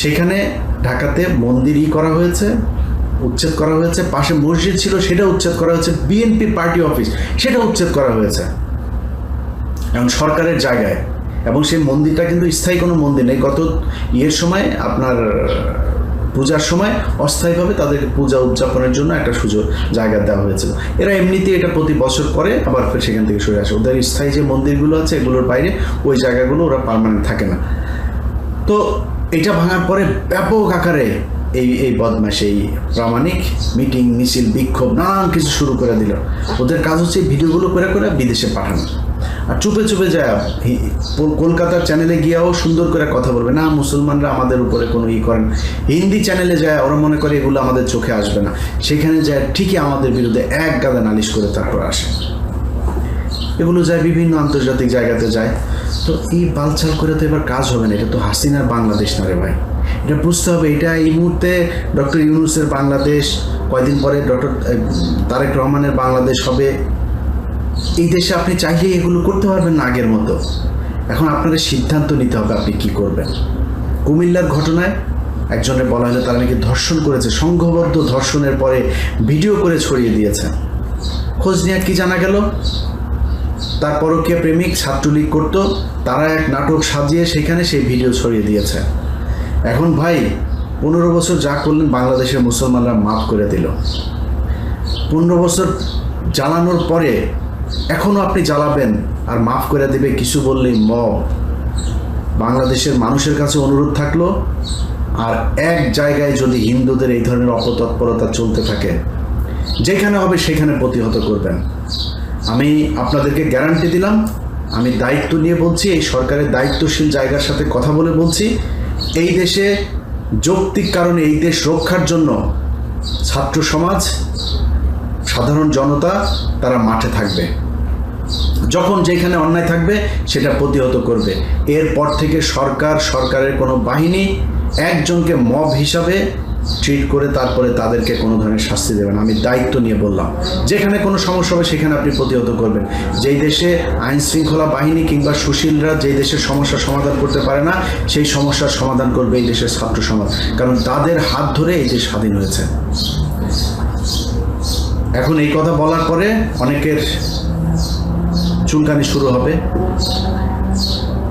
সেখানে ঢাকাতে মন্দিরই করা হয়েছে, উচ্ছেদ করা হয়েছে, পাশে মসজিদ ছিল, সেটা উচ্ছেদ করা হয়েছে বিএনপি পার্টি অফিস, সেটা উচ্ছেদ করা হয়েছে। এবং সরকারের জায়গায়। এবং সেই মন্দিরটা কিন্তু স্থায়ী কোনো মন্দির নেই। গত ইয়ের সময়, আপনার পূজার সময় অস্থায়ীভাবে তাদেরকে পূজা উদযাপনের জন্য একটা সুযোগ, জায়গা দেওয়া হয়েছিল। এরা এমনিতেই এটা প্রতি বছর করে, আবার ফের সেখান থেকে সরে আসে। ওদের স্থায়ী যে মন্দিরগুলো আছে, এগুলোর বাইরে ওই জায়গাগুলো ওরা পার্মানেন্ট থাকে না। তো এটা ভাঙার পরে ব্যাপক আকারে এই এই বদমাশ, এই প্রামাণিক মিটিং, মিছিল, বিক্ষোভ, নানান কিছু শুরু করে দিল। ওদের কাজ হচ্ছে ভিডিওগুলো করে করে বিদেশে পাঠানো। আর চুপে চুপে যায় কলকাতার চ্যানেলে গিয়েও সুন্দর করে কথা বলবে। না, মুসলমানরা আমাদের উপরে কোনো ই করেন। হিন্দি চ্যানেলে যায়, ওরা মনে করে এগুলো আমাদের চোখে আসবে না। সেখানে যায়, ঠিকই আমাদের বিরুদ্ধে এক গাদা নালিশ করে তারপর আসে। এগুলো যায় বিভিন্ন আন্তর্জাতিক জায়গাতে যায়। তো এই বালচাল করে তো এবার কাজ হবে না, এটা তো হাসিনার বাংলাদেশ না রে ভাই। এটা বুঝতে হবে, এটা এই মুহূর্তে ডক্টর ইউনুসের বাংলাদেশ, কয়দিন পরে ডক্টর তারেক রহমানের বাংলাদেশ হবে। এই দেশে আপনি চাইলে এগুলো করতে পারবেন না আগের মতো। এখন আপনাদের সিদ্ধান্ত নিতে হবে আপনি কি করবেন। কুমিল্লার ঘটনায় একজনের বলা হলো তারা নাকি ধর্ষণ করেছে, সংঘবদ্ধ ধর্ষণের পরে ভিডিও করে ছড়িয়ে দিয়েছে। খোঁজ নিয়ে কি জানা গেল? তার পরকীয় প্রেমিক ছাত্রলীগ করতো, তারা এক নাটক সাজিয়ে সেখানে সেই ভিডিও ছড়িয়ে দিয়েছে। এখন ভাই, পনেরো বছর যা করলেন বাংলাদেশের মুসলমানরা মাফ করে দিল। পনেরো বছর জ্বালানোর পরে এখনও আপনি জ্বালাবেন আর মাফ করে দেবে কিছু বললেই ম বাংলাদেশের মানুষের কাছে অনুরোধ থাকল, আর এক জায়গায় যদি হিন্দুদের এই ধরনের অপতৎপরতা চলতে থাকে, যেখানে হবে সেখানে প্রতিহত করবেন। আমি আপনাদেরকে গ্যারান্টি দিলাম, আমি দায়িত্ব নিয়ে বলছি, এই সরকারের দায়িত্বশীল জায়গার সাথে কথা বলে বলছি, এই দেশে যৌক্তিক কারণে এই দেশ রক্ষার জন্য ছাত্র সমাজ, সাধারণ জনতা, তারা মাঠে থাকবে। যখন যেখানে অন্যায় থাকবে, সেটা প্রতিহত করবে। এরপর থেকে সরকার, সরকারের কোনো বাহিনী, একজনকে মব হিসাবে ট্রিট করে তারপরে তাদেরকে কোনো ধরনের শাস্তি দেবেন আমি দায়িত্ব নিয়ে বললাম, যেখানে কোনো সমস্যা হবে সেখানে আপনি প্রতিহত করবেন। যেই দেশে আইন শৃঙ্খলা বাহিনী কিংবা সুশীলরা যেই দেশের সমস্যার সমাধান করতে পারে না, সেই সমস্যার সমাধান করবে এই দেশের ছাত্র সমাজ। কারণ তাদের হাত ধরে এই দেশ স্বাধীন হয়েছে। এখন এই কথা বলার পরে অনেকের চুলকানি শুরু হবে।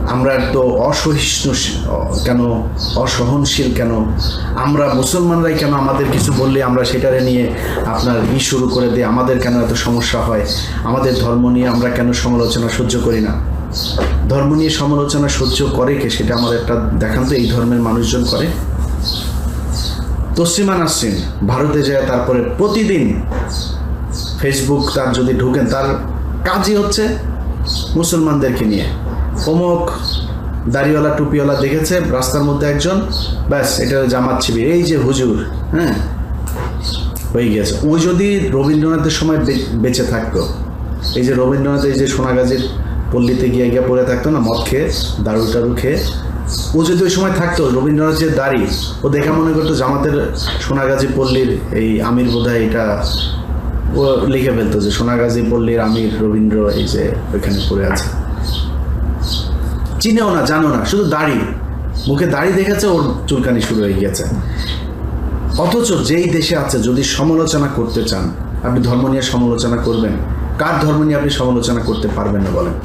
আমরা তো অসহিষ্ণু কেন? অসহনশীল কেন? আমরা মুসলমানরাই কেন আমাদের কিছু বললে আমরা সেটারে নিয়ে আপনার ই শুরু করে দিই? আমাদের কেন এত সমস্যা হয়? আমাদের ধর্ম নিয়ে আমরা কেন সমালোচনা সহ্য করি না? ধর্ম নিয়ে সমালোচনা সহ্য করে কে? সেটা আমাদের একটা দেখান তো, এই ধর্মের মানুষজন করে। তসলিমা নাসরিন, ভারতে যায়, তারপরে প্রতিদিন ফেসবুক তার যদি ঢুকেন, তার কাজই হচ্ছে মুসলমানদেরকে নিয়ে। অমুক দাড়িওয়ালা, টুপিওয়ালা দেখেছে, রাস্তার মধ্যে একজন, ব্যাস, এটা জামাত শিবির। এই যে হুজুর হ্যাঁ? হয়ে গেছে। ও যদি রবীন্দ্রনাথের সময় বেঁচে থাকতো, এই যে রবীন্দ্রনাথ, এই যে সোনাগাজীর পল্লীতে গিয়ে গিয়ে পড়ে থাকতো না, মদ খেয়ে দারু টারু খেয়ে, ও যদি ওই সময় থাকতো রবীন্দ্রনাথ যে দাড়ি, ও দেখা মনে করতো জামাতের সোনাগাজী পল্লীর এই আমির বোধহয় এটা, ও লিখে ফেলতো যে সোনাগাজী পল্লীর আমির রবীন্দ্র এই যে ওইখানে পড়ে আছে। চিনেও না, জানো না, শুধু দাড়ি। মুখে দাড়ি দেখেছে, ওর চুলকানি শুরু হয়ে গেছে অথচ যেই দেশে আছে, যদি সমালোচনা করতে চান, আপনি ধর্ম নিয়ে সমালোচনা করবেন। কার ধর্ম নিয়ে আপনি সমালোচনা করতে পারবেন না বলেন?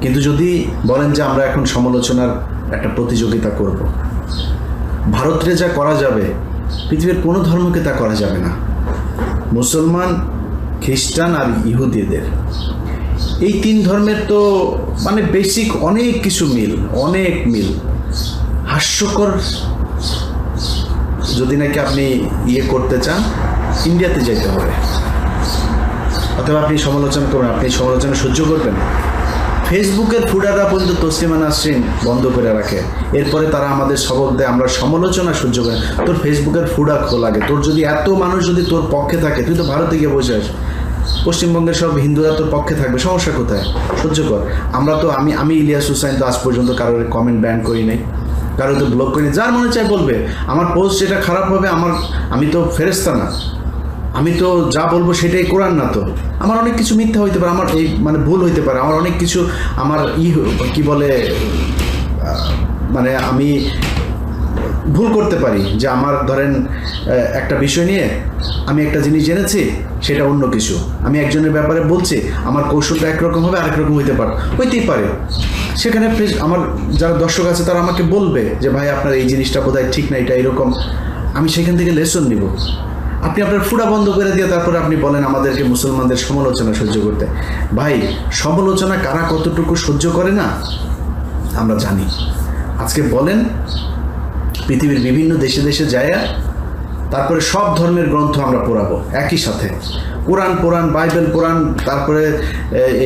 কিন্তু যদি বলেন যে আমরা এখন সমালোচনার একটা প্রতিযোগিতা করব, ভারতে যা করা যাবে, পৃথিবীর কোনো ধর্মকে তা করা যাবে না। মুসলমান, খ্রিস্টান আর ইহুদিদের এই তিন ধর্মের তো মানে বেসিক অনেক কিছু মিল, অনেক মিল। হাস্যকর, যদি নাকি আপনি ইয়ে করতে চান ইন্ডিয়াতে যেতে হবে। অথবা আপনি সমালোচনা করবেন আপনি সমালোচনা সহ্য করবেন। ফেসবুকের ফুডাররা পর্যন্ত তসলিমা নাসরিন বন্ধ করে রাখে। এরপরে তারা আমাদের সবক দেয়, আমরা সমালোচনা সহ্য করি। তোর ফেসবুকের ফুডা খোলাগে তোর যদি এত মানুষ যদি তোর পক্ষে থাকে, তুই তো ভারতে গিয়ে বসে আস পশ্চিমবঙ্গের সব হিন্দুরা তোর পক্ষে থাকবে, সমস্যা কোথায়? সহ্য কর। আমরা তো, আমি আমি ইলিয়াস হুসাইন তো আজ পর্যন্ত কারোর কমেন্ট ব্যান করি নাই কারও তো ব্লক করি যার মনে চায় বলবে, আমার পোস্ট যেটা খারাপ হবে, আমার, আমি তো ফেরেস্তা না। আমি তো যা বলব সেটাই কোরআন না তো। আমার অনেক কিছু মিথ্যা হইতে পারে, আমার এই মানে ভুল হইতে পারে, আমার অনেক কিছু, আমার ই কি বলে মানে আমি ভুল করতে পারি যে আমার ধরেন একটা বিষয় নিয়ে আমি একটা জিনিস জেনেছি, সেটা অন্য কিছু। আমি একজনের ব্যাপারে বলছি, আমার কৌশলটা একরকম হবে, আরেক রকম হইতে পারে। হইতেই পারে। সেখানে আমার যারা দর্শক আছে, তারা আমাকে বলবে যে, ভাই, আপনার এই জিনিসটা বোধহয় ঠিক না, এটা এরকম। আমি সেখান থেকে লেসন নিব। আপনি আপনার ফুডা বন্ধ করে দিয়ে তারপরে আপনি বলেন আমাদেরকে মুসলমানদের সমালোচনা সহ্য করতে। ভাই, সমালোচনা কারা কতটুকু সহ্য করে না? আমরা জানি। আজকে বলেন পৃথিবীর বিভিন্ন দেশে দেশে যায় তারপরে সব ধর্মের গ্রন্থ আমরা পড়াবো, একই সাথে। কোরআন পুরাণ বাইবেল পুরাণ তারপরে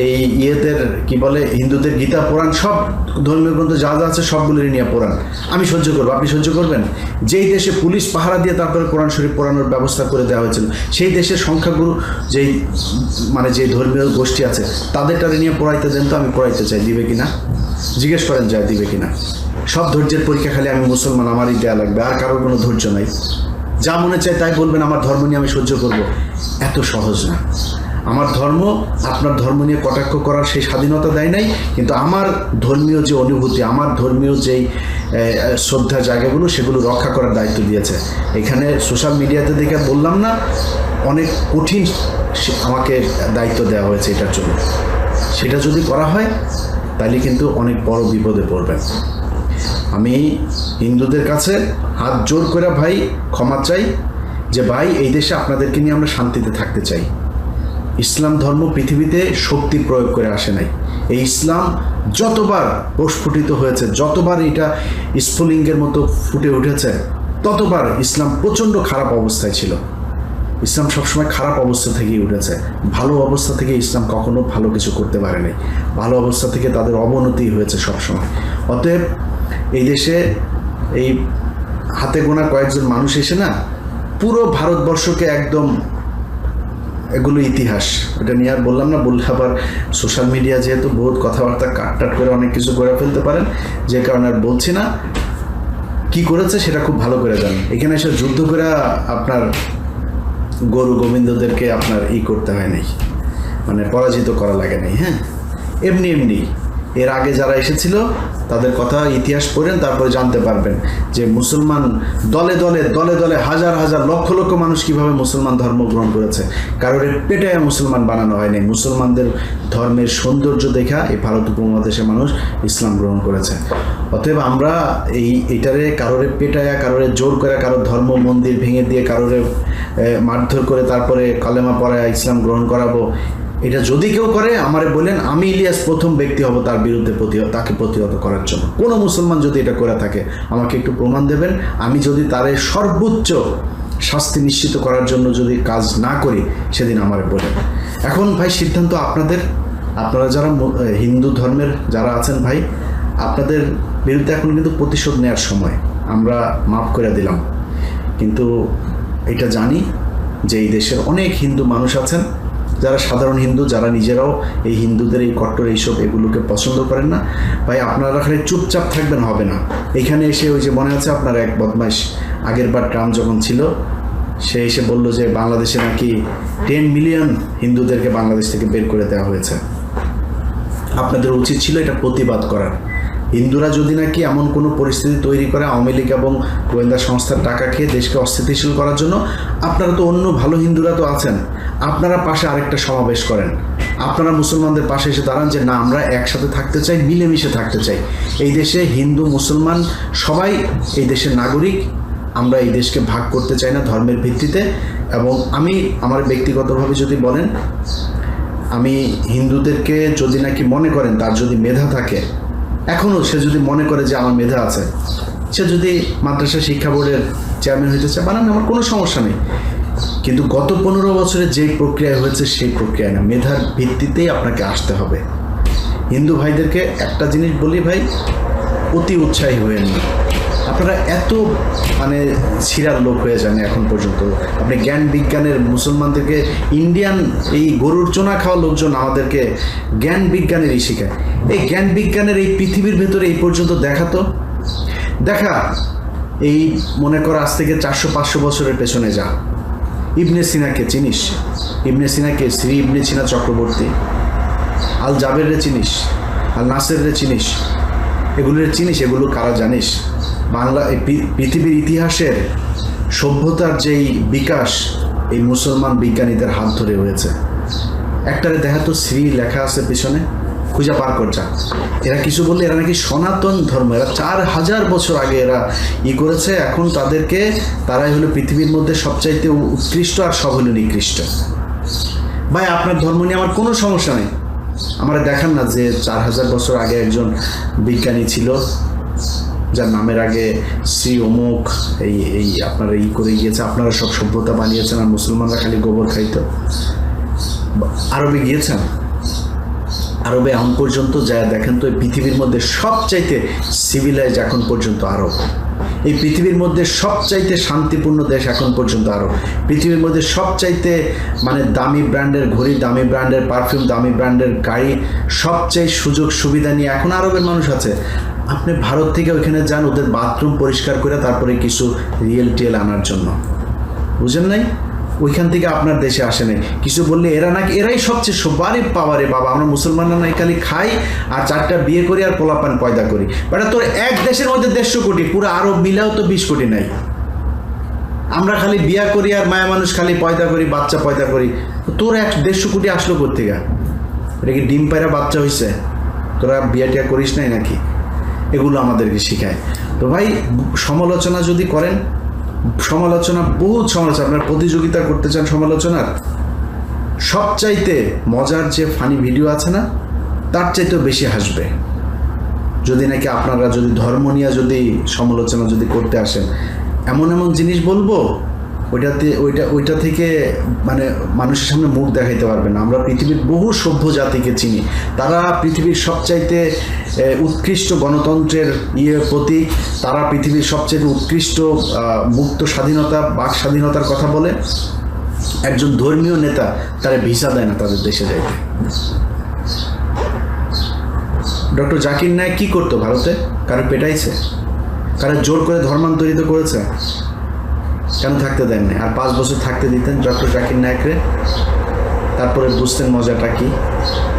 এই ইয়েদের কি বলে, হিন্দুদের গীতা পুরাণ সব ধর্মীয় গ্রন্থ যা যা আছে সবগুলোরই নিয়ে পড়ান। আমি সহ্য করব, আপনি সহ্য করবেন? যেই দেশে পুলিশ পাহারা দিয়ে তারপরে কোরআন শরীফ পড়ানোর ব্যবস্থা করে দেওয়া হয়েছিল, সেই দেশের সংখ্যাগুরু যেই মানে যে ধর্মীয় গোষ্ঠী আছে, তাদেরটারে নিয়ে পড়াইতে দেন তো আমি পড়াইতে চাই, দিবে কিনা? জিজ্ঞেস করেন যায়, দিবে কিনা? সব ধৈর্যের পরীক্ষা খালি আমি মুসলমান, আমারই দেয়া লাগবে, আর কারোর কোনো ধৈর্য নাই। যা মনে চায় তাই বলবেন, আমার ধর্ম নিয়ে আমি সহ্য করব। এত সহজ না। আমার ধর্ম, আপনার ধর্ম নিয়ে কটাক্ষ করার সেই স্বাধীনতা দেয় নাই, কিন্তু আমার ধর্মীয় যে অনুভূতি, আমার ধর্মীয় যেই শ্রদ্ধা জায়গাগুলো, সেগুলো রক্ষা করার দায়িত্ব দিয়েছে। এখানে সোশ্যাল মিডিয়াতে দেখে বললাম না, অনেক কঠিন আমাকে দায়িত্ব দেওয়া হয়েছে এটার জন্য। সেটা যদি করা হয়, তাহলে কিন্তু অনেক বড় বিপদে পড়বেন। আমি হিন্দুদের কাছে হাত জোর করে ভাই ক্ষমা চাই যে ভাই, এই দেশে আপনাদেরকে নিয়ে আমরা শান্তিতে থাকতে চাই। ইসলাম ধর্ম পৃথিবীতে শক্তি প্রয়োগ করে আসে নাই। এই ইসলাম যতবার প্রস্ফুটিত হয়েছে, যতবার এটা স্ফুলিঙ্গের মতো ফুটে উঠেছে, ততবার ইসলাম প্রচণ্ড খারাপ অবস্থায় ছিল। ইসলাম সবসময় খারাপ অবস্থা থেকেই উঠেছে। ভালো অবস্থা থেকে ইসলাম কখনো ভালো কিছু করতে পারে নাই ভালো অবস্থা থেকে তাদের অবনতি হয়েছে সবসময়। অতএব এই দেশে এই হাতে গোনা কয়েকজন মানুষ এসে না পুরো ভারতবর্ষকে একদম এগুলো ইতিহাস। ওটা নিয়ে আর বললাম না, বললে আবার সোশ্যাল মিডিয়া যেহেতু বহুত কথাবার্তা কাটটাট করে অনেক কিছু করে ফেলতে পারেন, যে কারণে আর বলছি না। কি করেছে সেটা খুব ভালো করে জানেন। এখানে এসে যুদ্ধ করে আপনার গরু গোবিন্দদেরকে আপনার ই করতে হয় নাই। মানে পরাজিত করা লাগে নাই হ্যাঁ? এমনি এমনি এর আগে যারা এসেছিল, তাদের কথা ইতিহাস পড়েন, তারপরে জানতে পারবেন যে মুসলমান দলে দলে দলে দলে হাজার হাজার লক্ষ লক্ষ মানুষ কীভাবে মুসলমান ধর্ম গ্রহণ করেছে। কারোর পেটায় মুসলমান বানানো হয়নি। মুসলমানদের ধর্মের সৌন্দর্য দেখা এই ভারত উপমহাদেশে মানুষ ইসলাম গ্রহণ করেছে। অতএব আমরা এই, এটারে কারোরে পেটায়া, কারোরে জোর করে, কারোর ধর্ম মন্দির ভেঙে দিয়ে, কারোরে মারধর করে তারপরে কালেমা পড়ায় ইসলাম গ্রহণ করাবো এটা যদি কেউ করে, আমারে বলেন আমি ইলিয়াস প্রথম ব্যক্তি হব তার বিরুদ্ধে তাকে প্রতিহত করার জন্য। কোনো মুসলমান যদি এটা করে থাকে, আমাকে একটু প্রমাণ দেবেন, আমি যদি তারে সর্বোচ্চ শাস্তি নিশ্চিত করার জন্য যদি কাজ না করি, সেদিন আমারে বলেন এখন ভাই, সিদ্ধান্ত আপনাদের। আপনারা যারা হিন্দু ধর্মের যারা আছেন ভাই, আপনাদের বিরুদ্ধে এখন কিন্তু প্রতিশোধ নেওয়ার সময়। আমরা মাফ করে দিলাম। কিন্তু এটা জানি যে এই দেশের অনেক হিন্দু মানুষ আছেন যারা সাধারণ হিন্দু, যারা নিজেরাও এই হিন্দুদের এই কট্টর এইসব এগুলোকে পছন্দ করেন না। ভাই, আপনারা খালি চুপচাপ থাকবেন, হবে না। এখানে এসে ওই যে মনে আছে আপনার এক বদমাইশ, আগের বার ট্রাম্প যখন ছিল, সে এসে বলল যে বাংলাদেশে নাকি টেন মিলিয়ন হিন্দুদেরকে বাংলাদেশ থেকে বের করে দেওয়া হয়েছে। আপনাদের উচিত ছিল এটা প্রতিবাদ করার। হিন্দুরা যদি নাকি এমন কোনো পরিস্থিতি তৈরি করে আওয়ামী লীগ এবং গোয়েন্দা সংস্থার টাকা খেয়ে দেশকে অস্থিতিশীল করার জন্য, আপনারা তো অন্য ভালো হিন্দুরা তো আছেন। আপনারা পাশে আরেকটা সমাবেশ করেন। আপনারা মুসলমানদের পাশে এসে দাঁড়ান যে, না, আমরা একসাথে থাকতে চাই, মিলেমিশে থাকতে চাই। এই দেশে হিন্দু, মুসলমান সবাই, এই দেশের নাগরিক, আমরা এই দেশকে ভাগ করতে চাই না ধর্মের ভিত্তিতে। এবং আমি আমার ব্যক্তিগতভাবে যদি বলেন, আমি হিন্দুদেরকে যদি নাকি মনে করেন তার যদি মেধা থাকে এখনও সে যদি মনে করে যে আমার মেধা আছে, সে যদি মাদ্রাসা শিক্ষা বোর্ডের চেয়ারম্যান হইতে চায় বানান আমার কোনো সমস্যা নেই। কিন্তু গত পনেরো বছরে যে প্রক্রিয়া হয়েছে, সেই প্রক্রিয়া না, মেধার ভিত্তিতেই আপনাকে আসতে হবে। হিন্দু ভাইদেরকে একটা জিনিস বলি ভাই, অতি উৎসাহী হয়ে না আপনারা এত মানে ছিঁড়ার লোক হয়ে যান এখন পর্যন্ত। আপনি জ্ঞান বিজ্ঞানের মুসলমানদেরকে ইন্ডিয়ান এই গরুর চোনা খাওয়া লোকজন আমাদেরকে জ্ঞান বিজ্ঞানেরই শেখায় এই জ্ঞান বিজ্ঞানের এই পৃথিবীর ভেতরে এই পর্যন্ত দেখাতো দেখা, এই মনে কর আজ থেকে চারশো, পাঁচশো বছরের পেছনে যা। ইবনে সিনাকে চিনিস? ইবনে সিনাকে, শ্রী ইবনে সিনা চক্রবর্তী। আল জাবের রে চিনিস? আল নাসের রে চিনিস? এগুলোর চিনিস? এগুলো কারা জানিস? বাংলা, এই পৃথিবীর ইতিহাসের সভ্যতার যেই বিকাশ, এই মুসলমান বিজ্ঞানীদের হাত ধরে হয়েছে। একটারে দেখা তো শ্রী লেখা আছে পিছনে। খুঁজে পার কর যা এরা কিছু বললে এরা নাকি সনাতন ধর্ম, এরা চার হাজার বছর আগে এরা ই করেছে, এখন তাদেরকে তারাই হলো পৃথিবীর মধ্যে সবচাইতে উৎকৃষ্ট আর সব হলো নিকৃষ্ট ভাই, আপনার ধর্ম নিয়ে আমার কোনো সমস্যা নেই। আমরা দেখান না যে চার হাজার বছর আগে একজন বিজ্ঞানী ছিল, যার নামের আগে শ্রী অমুক, এই এই আপনারা ই করে গিয়েছে, আপনারা সব সভ্যতা বানিয়েছেন আর মুসলমানরা খালি গোবর খাইতো। আরবে গিয়েছেন? আরবে এখন পর্যন্ত যা দেখেন তো পৃথিবীর মধ্যে সবচাইতে সিভিলাইজ এখন পর্যন্ত আরব। এই পৃথিবীর মধ্যে সবচাইতে শান্তিপূর্ণ দেশ এখন পর্যন্ত আরব। পৃথিবীর মধ্যে সবচাইতে মানে দামি ব্র্যান্ডের ঘড়ি, দামি ব্র্যান্ডের পারফিউম, দামি ব্র্যান্ডের গাড়ি সবচাই সুযোগ সুবিধা নিয়ে এখন আরবের মানুষ আছে। আপনি ভারত থেকে ওইখানে যান, ওদের বাথরুম পরিষ্কার করে তারপরে কিছু রিয়েল টিয়েল আনার জন্য। বুঝেন নাই? ওইখান থেকে আপনার দেশে আসে নাই। কিছু বললে এরা নাকি, এরাই সবচেয়ে সবারই পাওয়ারে বাবা। আমরা মুসলমানরা নাই, খালি খাই আর চারটা বিয়ে করি আর পোলাপান পয়দা করি। বেটা, তোর এক দেশের মধ্যে দেড়শো কোটি, পুরো আরব মিলাও তো বিশ কোটি নাই। আমরা খালি বিয়া করি আর মায়া মানুষ খালি পয়দা করি, বাচ্চা পয়দা করি। তোর এক দেড়শো কোটি আসলো কোথেকে এটা কি ডিম পায়রা বাচ্চা হয়েছে তোরা বিয়া টিয়া করিস নাই নাকি? এগুলো আমাদেরকে শেখায়। তো ভাই, সমালোচনা যদি করেন সমালোচনা বহু সমালোচনা। আপনার প্রতিযোগিতা করতে চান সমালোচনার, সবচাইতে মজার যে ফানি ভিডিও আছে না, তার চাইতেও বেশি হাসবে। যদি নাকি আপনারা যদি ধর্ম নিয়ে যদি সমালোচনা যদি করতে আসেন, এমন এমন জিনিস বলব ওইটাতে, ওইটা ওইটা থেকে মানে মানুষের সামনে মুখ দেখাইতে পারবে না। আমরা পৃথিবীর বহু সভ্য জাতিকে চিনি। তারা পৃথিবীর সবচাইতে উৎকৃষ্ট গণতন্ত্রের ইয়ে প্রতীক। তারা পৃথিবীর সবচেয়ে উৎকৃষ্ট মুক্ত স্বাধীনতা, বাক স্বাধীনতার কথা বলে। একজন ধর্মীয় নেতা তারা ভিসা দেয় না তাদের দেশে যাইতে। ডক্টর জাকির নায়ক কি করতো ভারতে? কারও পেটাইছে? কারও জোর করে ধর্মান্তরিত করেছে? কেন থাকতে দেননি? আর পাঁচ বছর থাকতে দিতেন ডক্টর জাকির নায়করে। তারপরে বুঝতেন মজাটা কি?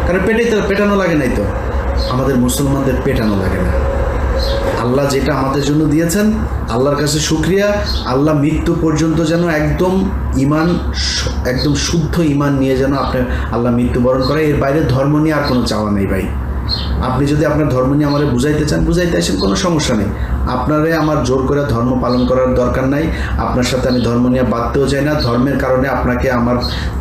কারণ পেটাইতে পেটানো লাগে নাই তো। আমাদের মুসলমানদের পেটানো লাগে না। আল্লাহ যেটা আমাদের জন্য দিয়েছেন, আল্লাহর কাছে শুক্রিয়া। আল্লাহ মৃত্যু পর্যন্ত যেন একদম ইমান একদম শুদ্ধ ইমান নিয়ে যেন আপনার আল্লাহ মৃত্যুবরণ করে। এর বাইরে ধর্ম নিয়ে আর কোনো চাওয়া নেই ভাই। আপনি যদি আপনার ধর্ম নিয়ে আমাদের বুঝাইতে চান, বুঝাইতে আসেন, কোনো সমস্যা নেই। আপনারে আমার জোর করে ধর্ম পালন করার দরকার নাই। আপনার সাথে আমি ধর্ম নিয়ে বাঁধতেও চাই না। ধর্মের কারণে আপনাকে আমার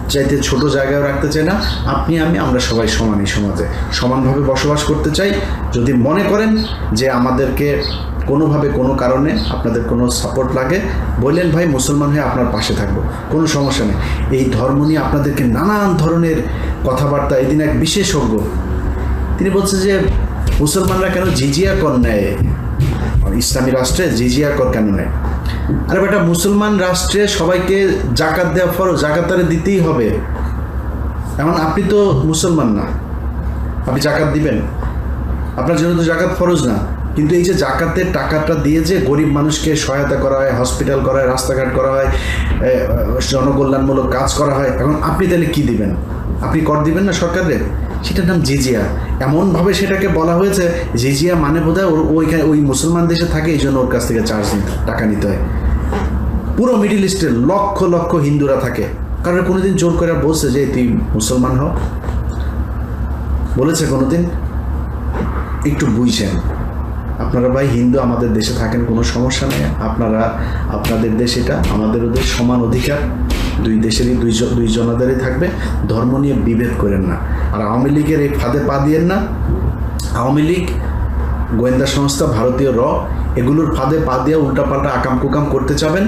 চাইতে ছোট জায়গায় রাখতে চাই না। আপনি, আমি, আমরা সবাই সমানই সমাজে। সমানভাবে বসবাস করতে চাই। যদি মনে করেন যে আমাদেরকে কোনোভাবে, কোনো কারণে আপনাদের কোনো সাপোর্ট লাগে, বললেন, ভাই, মুসলমান হয়ে আপনার পাশে থাকব। কোনো সমস্যা নেই। এই ধর্ম নিয়ে আপনাদেরকে নানান ধরনের কথাবার্তা, এদিন এক বিশেষজ্ঞ, তিনি বলছে যে, মুসলমানরা কেন জিজিয়া কর নেয় ইসলামী রাষ্ট্রে জিজিয়া কর কেন নেয় আরে বেটা, মুসলমান রাষ্ট্রে সবাইকে জাকাত দেওয়া ফরজ জাকাত তারে দিতেই হবে। এমন আপনি তো মুসলমান না। আপনি জাকাত দিবেন। আপনার জন্য তো জাকাত ফরজ না। কিন্তু এই যে জাকাতের টাকাটা দিয়ে যে গরিব মানুষকে সহায়তা করা হয়, হসপিটাল করা হয়, রাস্তাঘাট করা হয় জনকল্যাণমূলক কাজ করা হয়, এখন আপনি তাহলে কি দিবেন? আপনি কর দিবেন না সরকারের? সেটার নাম জিজিয়া। এমনভাবে সেটাকে বলা হয়েছে, জিজিয়া মানে বোধ হয় ওইখানে ওই মুসলমান দেশে থাকে, এই জন্য ওর কাছ থেকে চার্জ নিতে টাকা নিতে হয়। পুরো মিডিল ইস্টের লক্ষ লক্ষ হিন্দুরা থাকে। কারণ কোনোদিন জোর করে বলছে যে, তুই মুসলমান হ। বলেছে কোনোদিন। একটু বুঝছেন আপনারা ভাই হিন্দু আমাদের দেশে থাকেন, কোনো সমস্যা নেই। আপনারা, আপনাদের দেশ এটা আমাদের ওদের সমান অধিকার। দুই দেশেরই, দুই দুই জনাদারই থাকবে। ধর্ম নিয়ে বিভেদ করেন না। আর আওয়ামী লীগের এই ফাঁদে পা দিয়েন না। আওয়ামী লীগ, গোয়েন্দা সংস্থা, ভারতীয় র, এগুলোর ফাঁদে পা দিয়ে উল্টাপাল্টা আকাম কুকাম করতে চাবেন।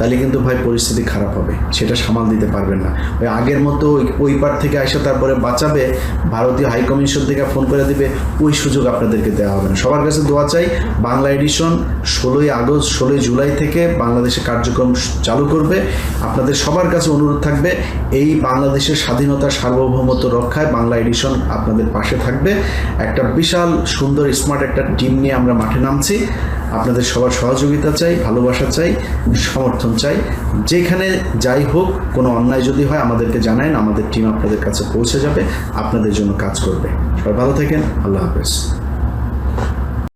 তাহলে কিন্তু ভাই পরিস্থিতি খারাপ হবে। সেটা সামাল দিতে পারবেন না। ওই আগের মতো ওই- পার থেকে এসে তারপরে বাঁচাবে, ভারতীয় হাইকমিশন থেকে ফোন করে দিবে, ওই সুযোগ আপনাদেরকে দেওয়া হবে না। সবার কাছে দোয়া চাই, বাংলা এডিশন ষোলোই আগস্ট, ষোলোই জুলাই থেকে বাংলাদেশে কার্যক্রম চালু করবে। আপনাদের সবার কাছে অনুরোধ থাকবে, এই বাংলাদেশের স্বাধীনতা সার্বভৌমত্ব রক্ষায় বাংলা এডিশন আপনাদের পাশে থাকবে। একটা বিশাল, সুন্দর স্মার্ট একটা টিম নিয়ে আমরা মাঠে নামছি। আপনাদের সবার সহযোগিতা চাই, ভালোবাসা চাই, সমর্থন চাই। যেখানে যাই হোক, কোনো অন্যায় যদি হয়, আমাদেরকে জানায় আমাদের টিম আপনাদের কাছে পৌঁছে যাবে, আপনাদের জন্য কাজ করবে। সবাই ভালো থাকেন, আল্লাহ হাফেজ।